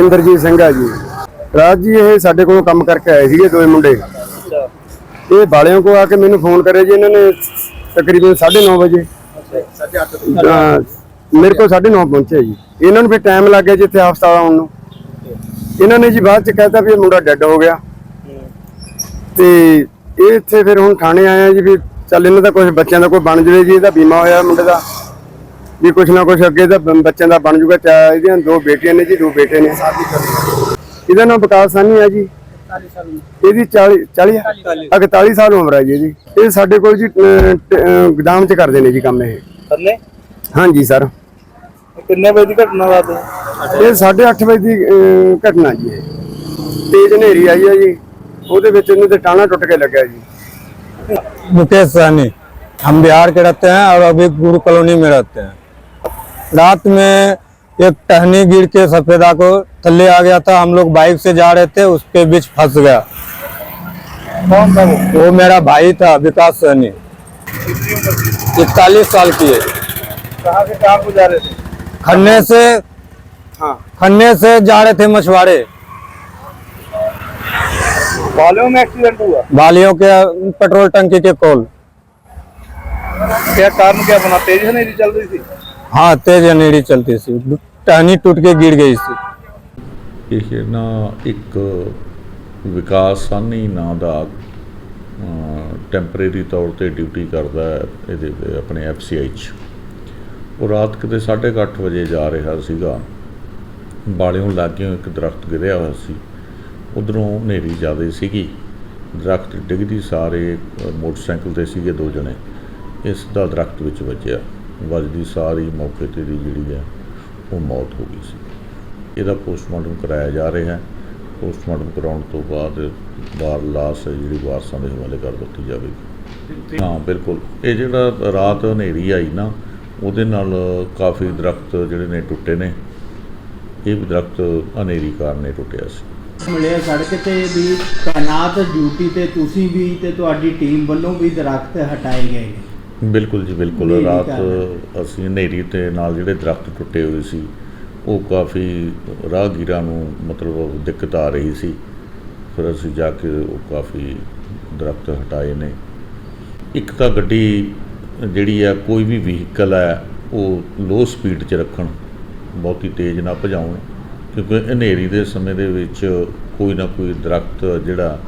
ਇੰਦਰਜੀਤ ਸਿੰਘ ਆ ਜੀ। ਰਾਤ ਜੀ ਇਹ ਸਾਡੇ ਕੋਲ ਕੰਮ ਕਰਕੇ ਆਏ ਸੀਗੇ ਦੋਵੇਂ ਮੁੰਡੇ। ਇਹ ਬਾਲਿਆਂ ਕੋ ਆ ਕੇ ਮੈਨੂੰ ਫੋਨ ਕਰਿਆ ਜੀ ਇਹਨਾਂ ਨੇ ਤਕਰੀਬਨ 9:30 ਵਜੇ। ਮੇਰੇ ਕੋਲ 9:30 ਪਹੁੰਚਿਆ ਜੀ। ਇਹਨਾਂ ਨੂੰ ਫਿਰ ਟਾਈਮ ਲੱਗ ਗਿਆ ਜਿੱਥੇ ਹਸਪਤਾਲ ਆਉਣ ਨੂੰ। ਇਹਨਾਂ ਨੇ ਜੀ ਬਾਅਦ ਚ ਕਹਿਤਾ ਵੀ ਇਹ ਮੁੰਡਾ ਡੈੱਡ ਹੋ ਗਿਆ। ਤੇ ਇਹ ਇੱਥੇ ਫਿਰ ਹੁਣ ਥਾਣੇ ਆਇਆ ਜੀ ਵੀ ਚੱਲ ਇਹਨਾਂ ਦਾ ਕੁਝ ਬੱਚਿਆਂ ਦਾ ਕੋਈ ਬਣ ਜਵੇ ਜੀ ਇਹਦਾ ਬੀਮਾ ਹੋਇਆ ਮੁੰਡੇ ਦਾ। ਵੀ ਕੁਛ ਨਾ ਕੁਛ ਅੱਗੇ ਦਾ ਬ- ਬੱਚਿਆਂ ਦਾ ਬਣ ਜੂਗਾ ਚਾ ਇਹਦੀਆਂ ਦੋ ਬੇਟੀਆਂ ਨੇ ਜੀ ਦੋ ਬੇਟੇ ਨੇ ਇਹਦਾ ਨਾਮ ਵਿਕਾਸ ਸਾਨੀ ਹੈ ਜੀ ਇਹਦੀ 40 40 41 ਸਾਲ ਉਮਰ ਹੈ ਜੀ ਇਹਦੀ ਇਹ ਸਾਡੇ ਕੋਲ ਜੀ ਅਹ, ਟ- ਅਹ, ਗੋਦਾਮ 'ਚ ਕਰਦੇ ਨੇ ਜੀ ਕੰਮ ਇਹ ਥੱਲੇ ਹਾਂਜੀ ਸਰ ਕਿੰਨੇ ਵਜੇ ਦੀ ਘਟਨਾ ਰਾਤ ਇਹ 8:30 ਵਜੇ ਦੀ ਅਹ, ਘਟਨਾ ਜੀ ਇਹ ਤੇਜ਼ ਹਨੇਰੀ ਆਈ ਹੈ ਜੀ ਉਹਦੇ ਵਿੱਚ ਇਹਨੂੰ ਤੇ ਟਾਣਾ ਟੁੱਟ ਕੇ ਲੱਗਿਆ ਜੀ मुकेश सहनी हम बिहार के रहते हैं और अभी गुरु कॉलोनी में रहते हैं रात में एक टहनी गिर के सफेदा को थल्ले आ गया था। हम लोग बाइक से जा रहे थे उस पे बीच फंस गया। कौन था वो? वो मेरा भाई था विकास सहनी। इकतालीस साल की है। कहाँ से कहाँ को जा रहे थे? खन्ने से हाँ। खन्ने से जा रहे थे मछुआरे। बालियों में एक्सीडेंट हुआ? बालियों के पेट्रोल टंकी के कोल। क्या कारण क्या बना? तेज हनेरी चल रही थी? हाँ तेज अनेरी चलती थी टहनी टूट के गिर गई थी ਇਹ ਨਾ ਇੱਕ ਵਿਕਾਸ ਸਾਨੀ ਨਾਂ ਦਾ ਟੈਂਪਰੇਰੀ ਤੌਰ ਤੇ ਡਿਊਟੀ ਕਰਦਾ ਹੈ ਇਹਦੇ ਤੇ ਆਪਣੇ ਐਫਸੀਆਈ 'ਚ ਉਹ ਰਾਤ ਕਿਤੇ 8:30 ਵਜੇ ਜਾ ਰਿਹਾ ਸੀਗਾ ਬਾਲਿਓਂ ਲਾਗਿਓਂ ਇੱਕ ਦਰਖਤ ਗਿਰਿਆ ਹੋਇਆ ਸੀ ਉਧਰੋਂ ਹਨੇਰੀ ਜ਼ਿਆਦਾ ਸੀਗੀ ਦਰਖਤ ਡਿੱਗਦੀ ਸਾਰੇ ਅ, ਮੋਟਰਸਾਈਕਲ ਤੇ ਸੀਗੇ ਦੋ ਜਣੇ ਇਸ ਦਾ ਦਰਖਤ ਵਿੱਚ ਵੱਜਿਆ ਵੱਜਦੀ ਸਾਰੀ ਮੌਕੇ ਤੇ ਦੀ ਜਿਹੜੀ ਹੈ ਉਹ ਮੌਤ ਹੋ ਗਈ ਸੀ। ਇਹਦਾ ਪੋਸਟਮਾਰਟਮ ਕਰਾਇਆ ਜਾ ਰਿਹਾ ਹੈ। ਪੋਸਟਮਾਰਟਮ ਕਰਾਉਣ ਤੋਂ ਬਾਅਦ ਬਾਹਰ ਲਾਸ਼ ਹੈ ਜਿਹੜੀ ਵਾਰਸਾਂ ਦੇ ਹਵਾਲੇ ਕਰ ਦਿੱਤੀ ਜਾਵੇਗੀ। ਹਾਂ ਬਿਲਕੁਲ। ਇਹ ਜਿਹੜਾ ਰਾਤ ਹਨੇਰੀ ਆਈ ਨਾ ਉਹਦੇ ਨਾਲ ਕਾਫੀ ਦਰਖਤ ਜਿਹੜੇ ਨੇ ਟੁੱਟੇ ਨੇ। ਇਹ ਵੀ ਦਰਖਤ ਹਨੇਰੀ ਕਾਰਨ ਇਹ ਟੁੱਟਿਆ ਸੀ। ਮਿਲਿਆ ਸੜਕ ਤੇ ਵੀ ਤਾਇਨਾਤ ਡਿਊਟੀ ਤੇ ਤੁਸੀਂ ਵੀ ਤੇ ਤੁਹਾਡੀ ਟੀਮ ਵੱਲੋਂ ਵੀ ਦਰਖਤ ਹਟਾਏ ਗਏ ਨੇ। ਬਿਲਕੁਲ ਜੀ ਬਿਲਕੁਲ। ਰਾਤ। ਅਸੀਂ ਹਨੇਰੀ ਤੇ ਨਾਲ ਜਿਹੜੇ ਦਰਖਤ ਟੁੱਟੇ ਹੋਏ ਸੀ ਉਹ ਕਾਫੀ ਰਾਹਗੀਰਾਂ ਨੂੰ ਮਤਲਬ ਦਿੱਕਤ ਆ ਰਹੀ ਸੀ। ਫਿਰ ਅਸੀਂ ਜਾ ਕੇ ਉਹ ਕਾਫੀ ਦਰਖਤ ਹਟਾਏ ਨੇ। ਇੱਕ ਤਾਂ ਗੱਡੀ ਜਿਹੜੀ ਆ ਕੋਈ ਵੀ ਵਹੀਕਲ ਹੈ ਉਹ ਲੋ ਸਪੀਡ 'ਚ ਰੱਖਣ ਬਹੁਤੀ ਤੇਜ਼ ਨਾ ਭਜਾਉਣ ਕਿਉਂਕਿ ਹਨੇਰੀ ਦੇ ਸਮੇਂ ਦੇ ਵਿੱਚ ਕੋਈ ਨਾ ਕੋਈ ਦਰਖਤ ਜਿਹੜਾ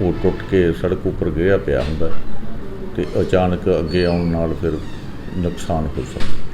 ਉਹ ਟੁੱਟ ਕੇ ਸੜਕ ਉੱਪਰ ਗਿਰਿਆ ਪਿਆ ਹੁੰਦਾ। ਤੇ ਅਚਾਨਕ ਅੱਗੇ ਆਉਣ ਨਾਲ ਫਿਰ ਨੁਕਸਾਨ ਹੋ ਸਕਦਾ।